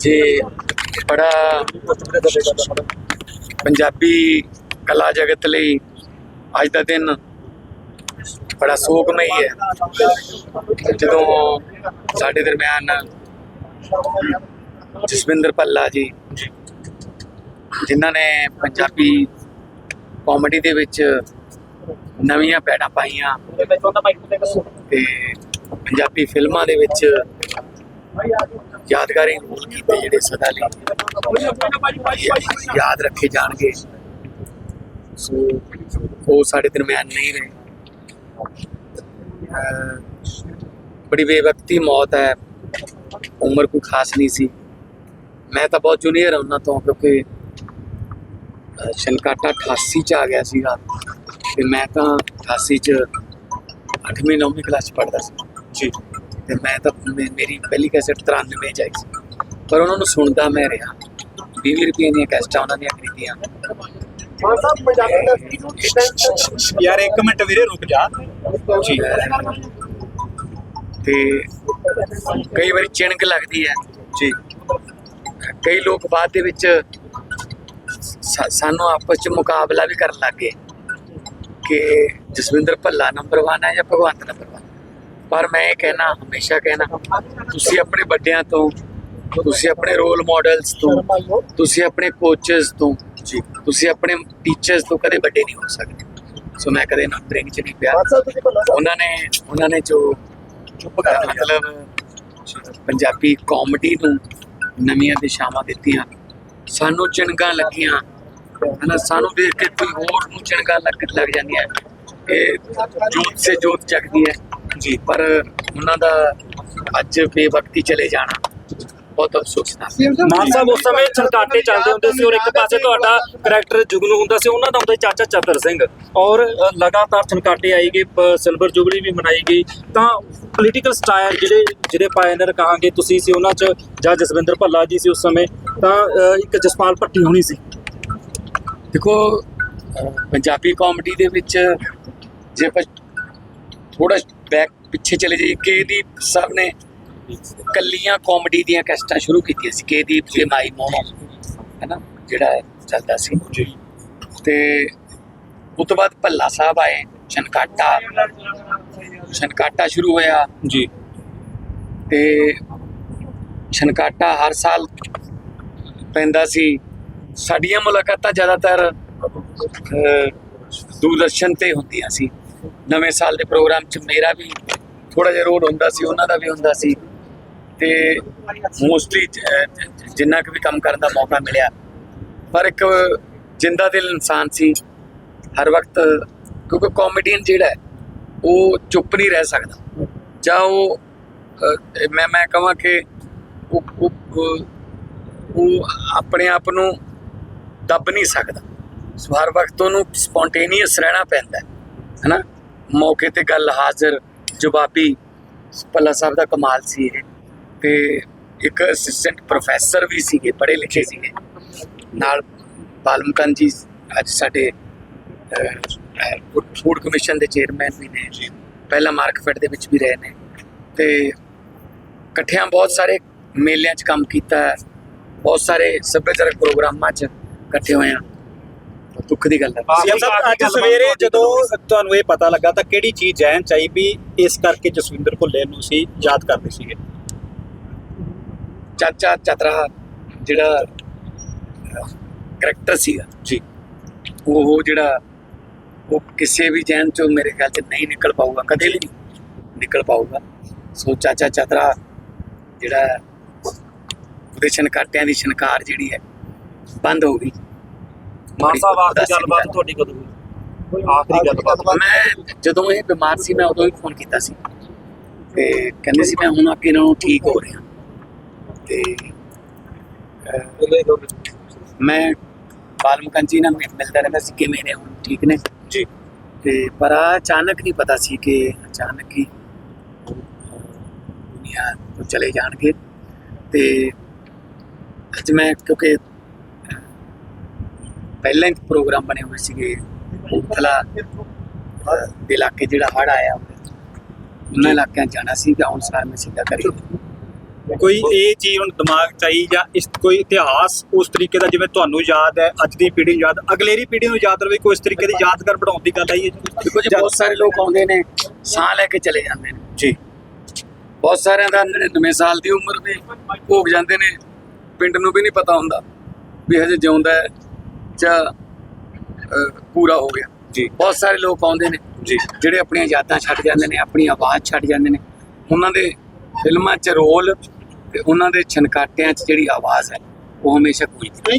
ਜੇ ਬੜਾ ਪੰਜਾਬੀ ਕਲਾ ਜਗਤ ਲਈ ਅੱਜ ਦਾ ਦਿਨ ਬੜਾ ਸੋਗਮਈ ਹੈ। ਜਦੋਂ ਸਾਡੇ ਦਰਮਿਆਨ ਜਸਵਿੰਦਰ ਪੱਲਾ ਜੀ, ਜਿਨ੍ਹਾਂ ਨੇ ਪੰਜਾਬੀ ਕਾਮੇਡੀ ਦੇ ਵਿੱਚ ਨਵੀਆਂ ਪੈੜਾਂ ਪਾਈਆਂ ਤੇ ਪੰਜਾਬੀ ਫਿਲਮਾਂ ਦੇ ਵਿੱਚ ਯਾਦਗਾਰੀ ਰੋਲ ਕੀਤੇ ਜਿਹੜੇ ਸਦਾ ਲਈ। ਯਾਦ ਰੱਖੇ ਜਾਣਗੇ। ਸੋ, ਉਹ ਸਾਡੇ ਦਰਮਿਆਨ ਨਹੀਂ ਰਹੇ। ਬੜੀ ਬੇਵਕਤੀ ਮੌਤ ਹੈ। ਉਮਰ ਕੋਈ ਖਾਸ ਨਹੀਂ ਸੀ। ਮੈਂ ਤਾਂ ਬਹੁਤ ਜੂਨੀਅਰ ਹਾਂ ਉਹਨਾਂ ਤੋਂ, ਕਿਉਂਕਿ, ਅਹ, ਸ਼ਨਕਾਟਾ 88 ਚ ਆ ਗਿਆ ਸੀਗਾ। ਤੇ ਮੈਂ ਤਾਂ 88 ਚ 8ਵੀਂ 9ਵੀਂ ਕਲਾਸ ਚ ਪੜ੍ਹਦਾ ਸੀ। ਜੀ। ਤੇ ਮੈਂ ਤਾਂ ਮੇਰੀ ਪਹਿਲੀ ਕੈਸਟ 93 ਚ ਆਈ ਸੀ। ਪਰ ਉਹਨਾਂ ਨੂੰ ਸੁਣਦਾ ਮੈਂ ਰਿਹਾ। 20 ਰੁਪਏ ਦੀਆਂ ਕੈਸਟਾਂ ਉਹਨਾਂ ਦੀਆਂ ਖਰੀਦੀਆਂ। ਯਾਰ ਇੱਕ ਮਿੰਟ ਵੀਰੇ ਰੁਕ ਜਾ। ਜੀ। ਤੇ ਕਈ ਵਾਰੀ ਚਿਣਕ ਲੱਗਦੀ ਹੈ। ਜੀ। ਕਈ ਲੋਕ ਬਾਅਦ ਦੇ ਵਿੱਚ ਸਾਨੂੰ ਆਪਸ ਚ ਮੁਕਾਬਲਾ ਵੀ ਕਰਨ ਲੱਗੇ ਕਿ ਜਸਵਿੰਦਰ ਭੱਲਾ ਨੰਬਰ 1 ਹੈ ਜਾਂ ਭਗਵੰਤ ਨੰਬਰ 1 ਪਰ ਮੈਂ ਇਹ ਕਹਿਣਾ, ਹਮੇਸ਼ਾ ਕਹਿਣਾ, ਤੁਸੀਂ ਆਪਣੇ ਵੱਡਿਆਂ ਤੋਂ, ਤੁਸੀਂ ਆਪਣੇ ਰੋਲ ਮਾਡਲਸ ਤੋਂ, ਤੁਸੀਂ ਆਪਣੇ ਕੋਚਸ ਤੋਂ ਜੀ ਤੁਸੀਂ ਆਪਣੇ ਟੀਚਰਸ ਤੋਂ ਕਦੇ ਵੱਡੇ ਨਹੀਂ ਹੋ ਸਕਦੇ। ਸੋ ਮੈਂ ਕਦੇ ਨੰਬਰਿੰਗ ਚ ਨਹੀਂ ਪਿਆ। ਉਹਨਾਂ ਨੇ ਉਹਨਾਂ ਨੇ ਜੋ ਚੁੱਪ ਕਰ, ਮਤਲਬ ਪੰਜਾਬੀ ਕਾਮੇਡੀ ਨੂੰ ਨਵੀਆਂ ਦਿਸ਼ਾਵਾਂ ਦਿੱਤੀਆਂ। ਸਾਨੂੰ ਚਿਣਗਾਂ ਲੱਗੀਆਂ। ਹਨਾ, ਸਾਨੂੰ ਦੇਖ ਕੇ ਕੋਈ ਹੋਰ ਨੂੰ ਚਿਣਗਾਂ ਲੱਗ ਲੱਗ ਜਾਂਦੀਆਂ। ਇਹ ਜੋਤ ਸੇ ਜੋਤ ਜਗਦੀ ਹੈ। ਜੀ ਪਰ ਉਹਨਾਂ ਦਾ ਅੱਜ ਬੇਵਕਤੀ ਚਲੇ ਜਾਣਾ ਬਹੁਤ ਅਫਸੋਸ ਦਾ। ਮਾਨ ਸਾਹਿਬ ਉਸ ਸਮੇਂ ਛਣਕਾਟੇ ਚੱਲਦੇ ਹੁੰਦੇ ਸੀ ਔਰ ਇੱਕ ਪਾਸੇ ਤੁਹਾਡਾ ਕਰੈਕਟਰ ਜੁਗਨੂ ਹੁੰਦਾ ਸੀ ਉਹਨਾਂ ਦਾ ਹੁੰਦਾ ਚਾਚਾ ਚਤਰ ਸਿੰਘ। ਔਰ ਲਗਾਤਾਰ ਛਣਕਾਟੇ ਆਈ ਗਏ ਸਿਲਵਰ ਜੁਬਲੀ ਵੀ ਮਨਾਈ ਗਈ। ਤਾਂ ਪੋਲੀਟੀਕਲ ਸਟਾਈਲ ਜਿਹੜੇ ਜਿਹੜੇ ਪਾਇਨਰ ਕਹਾਂਗੇ ਤੁਸੀਂ ਸੀ ਉਹਨਾਂ 'ਚ ਜਾਂ ਜਸਵਿੰਦਰ ਭੱਲਾ ਜੀ ਸੀ ਉਸ ਸਮੇਂ ਤਾਂ ਇੱਕ ਜਸਪਾਲ ਭੱਟੀ ਹੋਣੀ ਸੀ। ਦੇਖੋ ਪੰਜਾਬੀ ਕਾਮੇਡੀ ਦੇ ਵਿੱਚ ਜੇ ਆਪਾਂ ਥੋੜਾ ਪਿੱਛੇ ਚਲੇ ਜਾਈਏ। ਕੇਦੀਪ ਸਾਹਿਬ ਨੇ ਕੱਲੀਆਂ ਕਾਮੇਡੀ ਦੀਆਂ ਕੈਸਟਾਂ ਸ਼ੁਰੂ ਕੀਤੀਆਂ ਸੀ। ਕੇਦੀਪ ਤੇ ਮਾਈ ਮੋਨੋ ਹੈਨਾ ਜਿਹੜਾ ਚੱਲਦਾ ਸੀ। ਜੀ। ਤੇ ਉਸ ਤੋਂ ਬਾਅਦ ਭੱਲਾ ਸਾਹਿਬ ਆਏ ਛਨਕਾਟਾ। ਛਨਕਾਟਾ ਸ਼ੁਰੂ ਹੋਇਆ। ਜੀ। ਤੇ ਛਨਕਾਟਾ ਹਰ ਸਾਲ ਪੈਂਦਾ ਸੀ। ਸਾਡੀਆਂ ਮੁਲਾਕਾਤਾਂ ਜ਼ਿਆਦਾਤਰ ਦੂਰਦਰਸ਼ਨ ਤੇ ਹੁੰਦੀਆਂ ਸੀ। ਨਵੇਂ ਸਾਲ ਦੇ ਪ੍ਰੋਗਰਾਮ 'ਚ ਮੇਰਾ ਵੀ ਥੋੜਾ ਜਿਹਾ ਰੋਲ ਹੁੰਦਾ ਸੀ, ਉਹਨਾਂ ਦਾ ਵੀ ਹੁੰਦਾ ਸੀ। ਤੇ ਮੋਸਟਲੀ ਜਿੰਨਾ ਕੁ ਵੀ ਕੰਮ ਕਰਨ ਦਾ ਮੌਕਾ ਮਿਲਿਆ। ਪਰ ਇੱਕ ਜਿੰਦਾ ਦਿਲ ਇਨਸਾਨ ਸੀ। ਹਰ ਵਕਤ ਕਿਉਂਕਿ ਕਾਮੇਡੀਅਨ ਜਿਹੜਾ ਉਹ ਚੁੱਪ ਨਹੀਂ ਰਹਿ ਸਕਦਾ। ਜਾਂ ਉਹ ਮੈਂ ਮੈਂ ਕਹਾਂ ਕਿ ਉਹ, ਉਹ- ਆਪਣੇ ਆਪ ਨੂੰ ਦੱਬ ਨਹੀਂ ਸਕਦਾ। ਹਰ ਵਕਤ ਉਹਨੂੰ ਸਪੌਂਟੇਨੀਅਸ ਰਹਿਣਾ ਪੈਂਦਾ ਹੈ, ਹੈਨਾ? ਮੌਕੇ ਤੇ ਗੱਲ ਹਾਜ਼ਰ ਜਵਾਬੀ ਪੱਲਾ ਸਾਹਿਬ ਦਾ ਕਮਾਲ ਸੀ ਇਹ। ਤੇ ਇੱਕ ਅਸਿਸਟੈਂਟ ਪ੍ਰੋਫੈਸਰ ਵੀ ਸੀਗੇ ਪੜ੍ਹੇ ਲਿਖੇ ਸੀਗੇ। ਨਾਲ ਬਾਲਮਕਨ ਜੀ ਅੱਜ ਸਾਡੇ ਫੂਡ ਕਮਿਸ਼ਨ ਦੇ ਚੇਅਰਮੈਨ ਵੀ ਨੇ। ਪਹਿਲਾਂ ਮਾਰਕਫੈਟ ਦੇ ਵਿੱਚ ਵੀ ਰਹੇ ਨੇ। ਤੇ ਇਕੱਠਿਆਂ ਬਹੁਤ ਸਾਰੇ ਮੇਲਿਆਂ 'ਚ ਕੰਮ ਕੀਤਾ। ਬਹੁਤ ਸਾਰੇ ਸੱਭਿਆਚਾਰਕ ਪ੍ਰੋਗਰਾਮਾਂ 'ਚ ਇਕੱਠੇ ਹੋਏ ਆ। ਦੁੱਖ ਦੀ ਗੱਲ ਹੈ। ਸੀਐਮ ਸਾਹਿਬ ਅੱਜ ਸਵੇਰੇ ਜਦੋਂ ਤੁਹਾਨੂੰ ਇਹ ਪਤਾ ਲੱਗਾ ਤਾਂ ਕਿਹੜੀ ਚੀਜ਼ ਜਹਿਨ ਚਾਹੀ ਵੀ ਇਸ ਕਰਕੇ ਜਸਵਿੰਦਰ ਭੁੱਲੇ ਨੂੰ ਸੀ ਯਾਦ ਕਰਦੇ ਸੀਗੇ? ਚਾਚਾ ਚਤਰਾ ਜਿਹੜਾ ਕਰੈਕਟਰ ਸੀਗਾ। ਜੀ। ਉਹ ਜਿਹੜਾ ਉਹ ਕਿਸੇ ਵੀ ਜੈਨ ਚੋਂ ਮੇਰੇ ਖਿਆਲ 'ਚ ਨਹੀਂ ਨਿਕਲ ਪਾਊਗਾ ਕਦੇ ਵੀ ਨਹੀਂ ਨਿਕਲ ਪਾਊਗਾ। ਸੋ ਚਾਚਾ ਚਤਰਾ ਜਿਹੜਾ ਉਹਦੇ ਛਨਕਾਟਿਆਂ ਦੀ ਛਨਕਾਰ ਜਿਹੜੀ ਹੈ ਬੰਦ ਹੋ ਗਈ। ਮਾਨ ਸਾਹਿਬ ਆਖਰੀ ਗੱਲਬਾਤ ਗੱਲ। ਤੁਹਾਡੀ ਕਦੋਂ ਹੋਈ? ਆਖਰੀ ਗੱਲਬਾਤ ਮੈਂ ਜਦੋਂ ਇਹ ਬਿਮਾਰ ਸੀ ਮੈਂ ਉਦੋਂ ਹੀ ਫੋਨ ਕੀਤਾ ਸੀ। ਤੇ ਕਹਿੰਦੇ ਸੀ ਮੈਂ ਹੁਣ ਅੱਗੇ ਨਾਲੋਂ ਠੀਕ ਹੋ ਰਿਹਾ। ਤੇ ਮੈਂ ਬਾਲਮਕਨ ਜੀ ਨਾਲ ਮਿਲ- ਮਿਲਦਾ ਰਹਿੰਦਾ ਸੀ ਕਿਵੇਂ ਨੇ ਹੁਣ ਠੀਕ ਨੇ? ਜੀ। ਤੇ ਪਰ ਅਚਾਨਕ ਨਹੀਂ ਪਤਾ ਸੀ ਕਿ ਅਚਾਨਕ ਹੀ ਦੁਨੀਆ ਤੋਂ ਚਲੇ ਜਾਣਗੇ। ਤੇ ਅੱਜ ਮੈਂ ਕਿਉਂਕਿ ਪਹਿਲਾਂ ਹੀ ਪ੍ਰੋਗਰਾਮ ਬਣੇ ਹੋਏ ਸੀਗੇ ਕਪੂਰਥਲਾ ਦੇ ਇਲਾਕੇ ਜਿਹੜਾ ਹੜ ਆਇਆ ਉਹਨਾਂ ਇਲਾਕਿਆਂ ਜਾਣਾ ਸੀ ਕਿ ਹੁਣ ਸਾਰ ਮੈਂ ਸਿੱਧਾ ਕਰੀ? ਕੋਈ ਇਹ ਚੀਜ਼ ਹੁਣ ਦਿਮਾਗ ਚ ਆਈ ਜਾਂ ਇਸ ਕੋਈ ਇਤਿਹਾਸ ਉਸ ਤਰੀਕੇ ਦਾ ਜਿਵੇਂ ਤੁਹਾਨੂੰ ਯਾਦ ਹੈ ਅੱਜ ਦੀ ਪੀੜ੍ਹੀ ਨੂੰ ਯਾਦ ਅਗਲੇਰੀ ਪੀੜ੍ਹੀ ਨੂੰ ਯਾਦ ਰਵੇ ਕੋਈ ਇਸ ਤਰੀਕੇ ਦੀ ਯਾਦਗਾਰ ਬਣਾਉਣ ਦੀ ਗੱਲ ਆਈ ਹੈ ਦੇਖੋ ਜੀ ਬਹੁਤ ਸਾਰੇ ਲੋਕ ਆਉਂਦੇ ਨੇ ਸਾਹ ਲੈ ਕੇ ਚਲੇ ਜਾਂਦੇ ਨੇ। ਜੀ। ਬਹੁਤ ਸਾਰਿਆਂ ਦਾ 99 ਸਾਲ ਦੀ ਉਮਰ ਦੇ ਭੋਗ ਜਾਂਦੇ ਨੇ ਪਿੰਡ ਨੂੰ ਵੀ ਨਹੀਂ ਪਤਾ ਹੁੰਦਾ ਵੀ ਹਜੇ ਜਿਉਂਦਾ ਹੈ। ਅਹ, ਪੂਰਾ ਹੋ ਗਿਆ। ਜੀ। ਬਹੁਤ ਸਾਰੇ ਲੋਕ ਆਉਂਦੇ ਨੇ ਜੀ। ਜਿਹੜੇ ਆਪਣੀਆਂ ਯਾਦਾਂ ਛੱਡ ਜਾਂਦੇ ਨੇ ਆਪਣੀ ਆਵਾਜ਼ ਛੱਡ ਜਾਂਦੇ ਨੇ। ਉਹਨਾਂ ਦੇ ਫਿਲਮਾਂ 'ਚ ਰੋਲ ਤੇ ਉਹਨਾਂ ਦੇ ਛਨਕਾਟਿਆਂ 'ਚ ਜਿਹੜੀ ਆਵਾਜ਼ ਹੈ ਉਹ ਹਮੇਸ਼ਾ ਗੂੰਜਦੀ